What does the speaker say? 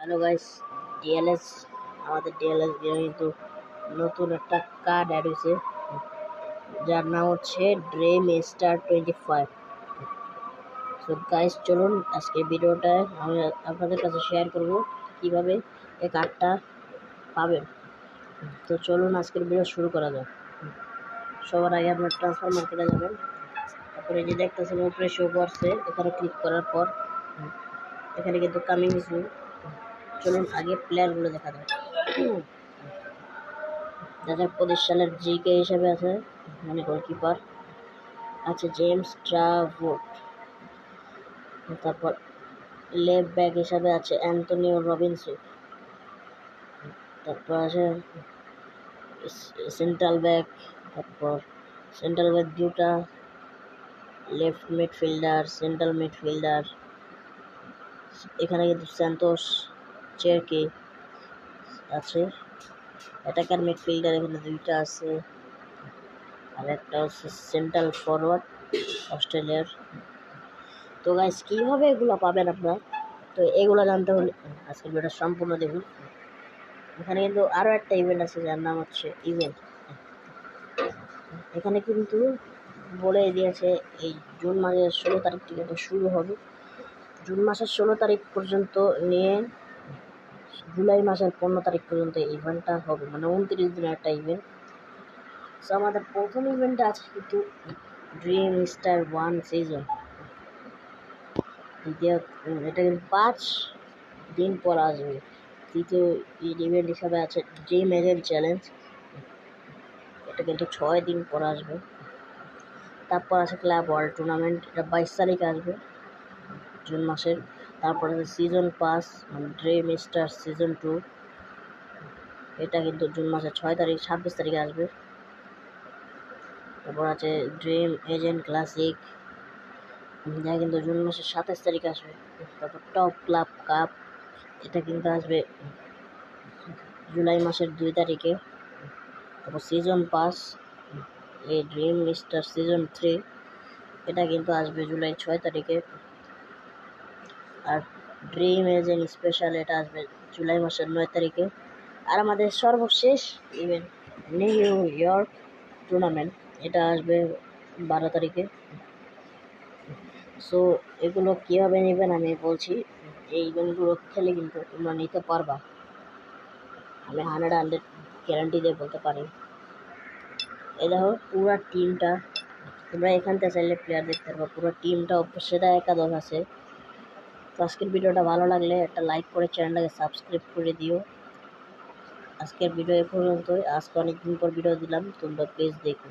Hello guys DLS আমাদের DLS গেমে কিন্তু নতুন একটা কার্ড অ্যাড হয়েছে। যার নাম হচ্ছে Dream Star twenty five so guys চলুন আজকে ভিডিওটায় আমি আপনাদের কাছে শেয়ার করব কীভাবে এই কার্ডটা পাবেন। তো চলুন আজকের ভিডিও শুরু করা যাক। সবার আগে আপনার ট্রান্সফার মার্কেটে যাবেন। তারপরে যে দেখতেছেন, উপরে শো করছে। এখানে ক্লিক করার পর, এখানে কিন্তু কামিং ইস্যু চলুন, আগে প্লেয়ারগুলো দেখা যাক। দু হাজার পঁচিশ সালের জিকে হিসেবে আছে মানে গোলকিপার আছে জেমস ট্রাভোট তারপর লেফট ব্যাক হিসাবে আছে অ্যান্টনিও রবিনসো তারপর আছে সেন্ট্রাল ব্যাক তারপর সেন্ট্রাল ব্যাক দুটা লেফট মিডফিল্ডার সেন্ট্রাল মিডফিল্ডার এখানে কিন্তু স্যান্তোস কে? আছে। অ্যাটাকার মিডফিল্ডার এখানে দুইটা আছে। আর একটা হচ্ছে সেন্ট্রাল ফরওয়ার্ড অস্ট্রেলিয়ার তো গাইস কীভাবে এগুলো পাবেন আপনারা? তো এগুলো জানতে হলে আজকের ভিডিওটা সম্পূর্ণ দেখুন। এখানে কিন্তু আরও একটা ইভেন্ট আছে, যার নাম হচ্ছে ইভেন্ট এখানে কিন্তু বলে দিয়েছে, এই জুন মাসের ষোলো তারিখ থেকে শুরু হবে। জুন মাসের ষোলো তারিখ পর্যন্ত নিয়ে জুলাই মাসের পনেরো তারিখ পর্যন্ত ইভেন্টটা হবে মানে উনত্রিশ দিনের একটা ইভেন্ট সো আমাদের প্রথম ইভেন্টটা আছে কিন্তু ড্রিম স্টার ওয়ান সিজন দ্বিতীয়, এটা কিন্তু পাঁচ দিন পর আসবে। তৃতীয় ইভেন্ট হিসাবে আছে ড্রিম এজেন্ট চ্যালেঞ্জ এটা কিন্তু ছয় দিন পর আসবে। তারপর আছে ক্লাব ওয়ার্ল্ড টুর্নামেন্ট এটা বাইশ তারিখ আসবে, জুন মাসের। তারপর সিজন পাস মানে ড্রিম স্টার সিজন টু এটা কিন্তু জুন মাসের ছয় তারিখ, ছাব্বিশ তারিখে আসবে। তারপর আছে ড্রিম এজেন্ট ক্লাসিক যা কিন্তু জুন মাসের সাতাশ তারিখ আসবে। তারপর টপ ক্লাব কাপ এটা কিন্তু আসবে জুলাই মাসের দুই তারিখে। তারপর সিজন পাস এই ড্রিম মিস্টার সিজন থ্রি এটা কিন্তু আসবে জুলাই ছয় তারিখে। আর ড্রিম এজেন্ট স্পেশাল এটা আসবে জুলাই মাসের নয় তারিখে। আর আমাদের সর্বশেষ ইভেন্ট নিউ ইয়র্ক টুর্নামেন্ট এটা আসবে বারো তারিখে। সো এগুলো কীভাবে নেবেন আমি বলছি, এই ইভেন্টগুলো খেলে কিন্তু তোমরা নিতে পারবা। আমি হান্ড্রেড হান্ড্রেড গ্যারান্টি দিয়ে বলতে পারি। এই দেখো, পুরো টিমটা তোমরা এখান থেকে চাইলে প্লেয়ার দেখতে পারব। পুরো টিমটা সেটা একাদশ আছে। আজকের ভিডিওটা ভালো লাগলে একটা লাইক করে চ্যানেলটাকে সাবস্ক্রাইব করে দিও। আজকের ভিডিও এ পর্যন্তই। আজকে অনেকদিন পর ভিডিও দিলাম, তোমরা প্লিজ দেখো।